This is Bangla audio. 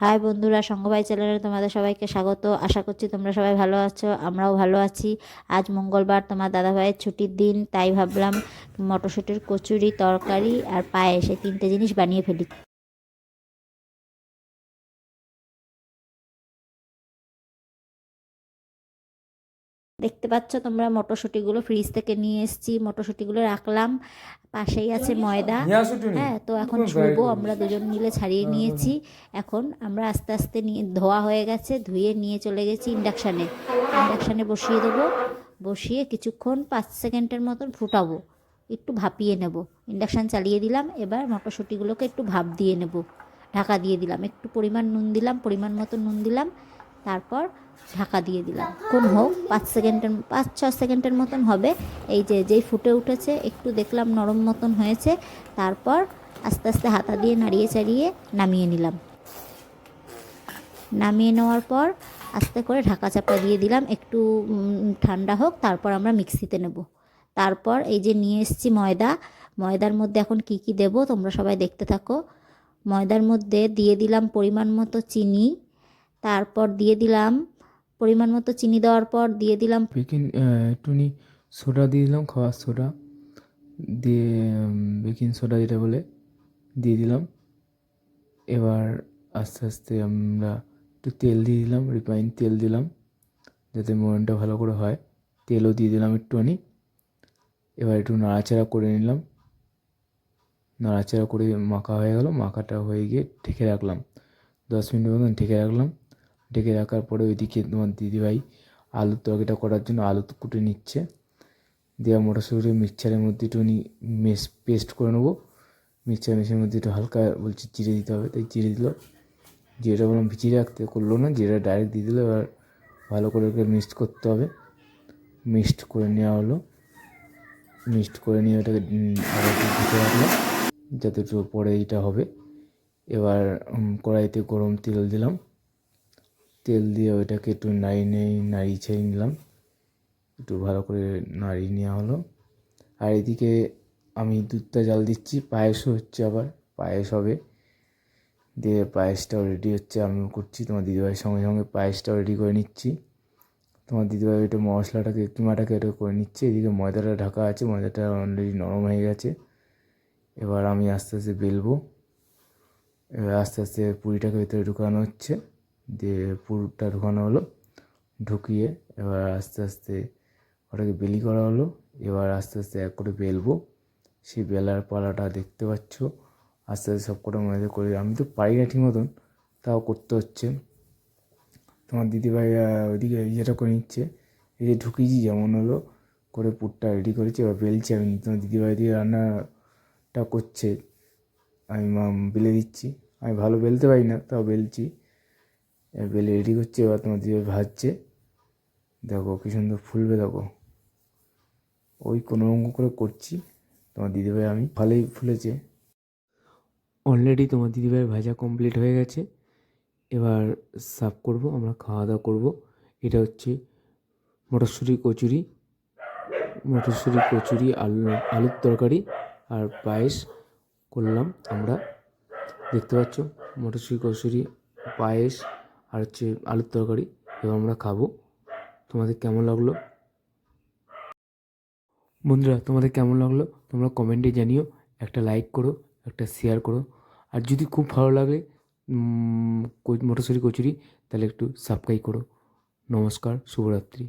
হাই বন্ধুরা সঙ্গবাই চ্যানেলে তোমাদের সবাইকে স্বাগত। আশা করছি তোমরা সবাই ভালো আছো, আমরাও ভালো আছি। আজ মঙ্গলবার তোমার দাদাভাইয়ের ছুটির দিন, তাই ভাবলাম মটরশুঁটির কচুরি, তরকারি আর পায়েস এই তিনটে জিনিস বানিয়ে ফেলি। দেখতে পাচ্ছ তোমরা মটরশুঁটিগুলো ফ্রিজ থেকে নিয়ে এসেছি মটরশুঁটিগুলো রাখলাম। পাশেই আছে ময়দা। হ্যাঁ তো এখন কোন আমরা দুজন মিলে ছাড়িয়ে নিয়েছি। এখন আমরা আস্তে আস্তে নিয়ে ধোয়া হয়ে গেছে ধুয়ে নিয়ে চলে গেছি ইন্ডাকশানে। ইন্ডাকশানে বসিয়ে দেবো। বসিয়ে কিছুক্ষণ পাঁচ সেকেন্ডের মতন ফুটাবো। একটু ভাপিয়ে নেব। ইন্ডাকশান চালিয়ে দিলাম। এবার মটরশুঁটিগুলোকে একটু ভাপ দিয়ে নেব। ঢাকা দিয়ে দিলাম। একটু পরিমাণ নুন দিলাম পরিমাণ মতো নুন দিলাম। তারপর ঢাকা দিয়ে দিলাম। কোন হোক, পাঁচ সেকেন্ডের, পাঁচ ছ সেকেন্ডের মতন হবে। এই যে, যেই ফুটে উঠেছে, একটু দেখলাম নরম মতন হয়েছে। তারপর আস্তে আস্তে হাতা দিয়ে নাড়িয়ে চাড়িয়ে নামিয়ে নিলাম। নামিয়ে নেওয়ার পর আস্তে করে ঢাকা চাপা দিয়ে দিলাম। একটু ঠান্ডা হোক, তারপর আমরা মিক্সিতে নেব। তারপর এই যে নিয়ে এসেছি ময়দা। ময়দার মধ্যে এখন কি কি দেব, তোমরা সবাই দেখতে থাকো। ময়দার মধ্যে দিয়ে দিলাম পরিমাণ মতো চিনি। তারপর দিয়ে দিলাম পরিমাণ মতো চিনি দেওয়ার পর দিয়ে দিলাম বেকিং একটুনি সোডা দিয়ে দিলাম, খাওয়ার সোডা। দিয়ে বেকিং সোডা যেটা বলে, দিয়ে দিলাম। এবার আস্তে আস্তে আমরা একটু তেল দিয়ে দিলাম, রিফাইন তেল দিলাম, যাতে ময়নটা ভালো করে হয়। তেলও দিয়ে দিলাম একটুখানি। এবার একটু নাড়াচাড়া করে নিলাম। নাড়াচাড়া করে মাখা হয়ে গেল, মাখাটা হয়ে গিয়ে ঢেকে রাখলাম। দশ মিনিট মতন ঢেকে রাখলাম। ঢেকে রাখার পরে ওইদিকে তোমার দিদিভাই আলুর তরকারিটা করার জন্য আলু কুটে নিচ্ছে। দেওয়া মটরশুঁটি মিক্সচারের মধ্যে একটু একটুখানি মেস, পেস্ট করে নেব। মিক্সচার মেশিনের মধ্যে একটু হালকা বলছি জিরে দিতে হবে, তাই জিরে দিল। জিরেটা বললাম ভিজিয়ে রাখতে করল না, জিরেটা ডাইরেক্ট দিয়ে দিলো, এবার ভালো করে ওকে মিক্সড করতে হবে। মিক্সড করে নেওয়া হলো। মিক্সড করে নিয়ে ওটাকে আবার ঢেকে রাখলাম যাতে একটু পরে এইটা হবে। এবার কড়াইতে গরম তেল দিলাম। তেল দিয়ে ওইটাকে একটু নাড়িয়ে নিয়ে, নাড়িয়ে ছেড়ে নিলাম। একটু ভালো করে নাড়িয়ে নেওয়া হলো। আর এদিকে আমি দুধটা জাল দিচ্ছি, পায়েসও হচ্ছে আবার, পায়েস হবে। দিয়ে পায়েসটাও রেডি হচ্ছে, আমিও করছি। তোমার দিদিভাইয়ের সঙ্গে সঙ্গে পায়েসটাও রেডি করে নিচ্ছি। তোমার দিদিভাই ওইটা মশলাটাকে, কিমাটাকে এটা করে নিচ্ছে। এদিকে ময়দাটা ঢাকা আছে, ময়দাটা অলরেডি নরম হয়ে গেছে। এবার আমি আস্তে আস্তে বেলবো। এবার আস্তে আস্তে পুরিটাকে ভেতরে ঢুকানো হচ্ছে। দিয়ে পুরটা ঢুকানো হলো। ঢুকিয়ে এবার আস্তে আস্তে ওটাকে বেলি করা হলো। এবার আস্তে আস্তে এক করে বেলবো। সেই বেলার পালাটা দেখতে পাচ্ছ। আস্তে আস্তে সব কটা মনে করে আমি তো পারি না ঠিক মতন, তাও করতে হচ্ছে। তোমার দিদিভাই ওইদিকে ইয়েটা করে নিচ্ছে। এই যে ঢুকিয়েছি, যেমন হলো করে পুরটা রেডি করেছি। এবার বেলছি আমি। তোমার দিদিভাই দিয়ে রান্নাটা করছে। আমি বেলে দিচ্ছি। আমি ভালো বেলতে পারি না, তাও বেলছি। এবার বেলে রেডি করছে, এবার তোমার দিদিভাই ভাজছে দেখো কি সুন্দর ফুলবে, দেখো। ওই কোনো রকম করে করছি। তোমার দিদিভাই আমি ভালোই ফুলেছে। অলরেডি তোমার দিদিভাই ভাজা কমপ্লিট হয়ে গেছে। এবার সার্ভ করব, আমরা খাওয়া দাওয়া করব। এটা হচ্ছে মটরশুঁটি কচুরি। মটরশুঁটি কচুরি, আলু, আলুর তরকারি আর পায়েস করলাম আমরা। দেখতে পাচ্ছ, মটরশুঁটি কচুরি, পায়েস আর হচ্ছে আলুর তরকারি, এবার আমরা খাব। তোমাদের কেমন লাগল? বন্ধুরা, তোমাদের কেমন লাগল? তোমরা কমেন্টে জানিও, একটা লাইক করো, একটা শেয়ার করো। আর যদি খুব ভালো লাগে মটরশুঁটি কচুরি, তাহলে একটু সাবস্ক্রাইব করো। নমস্কার, শুভরাত্রি।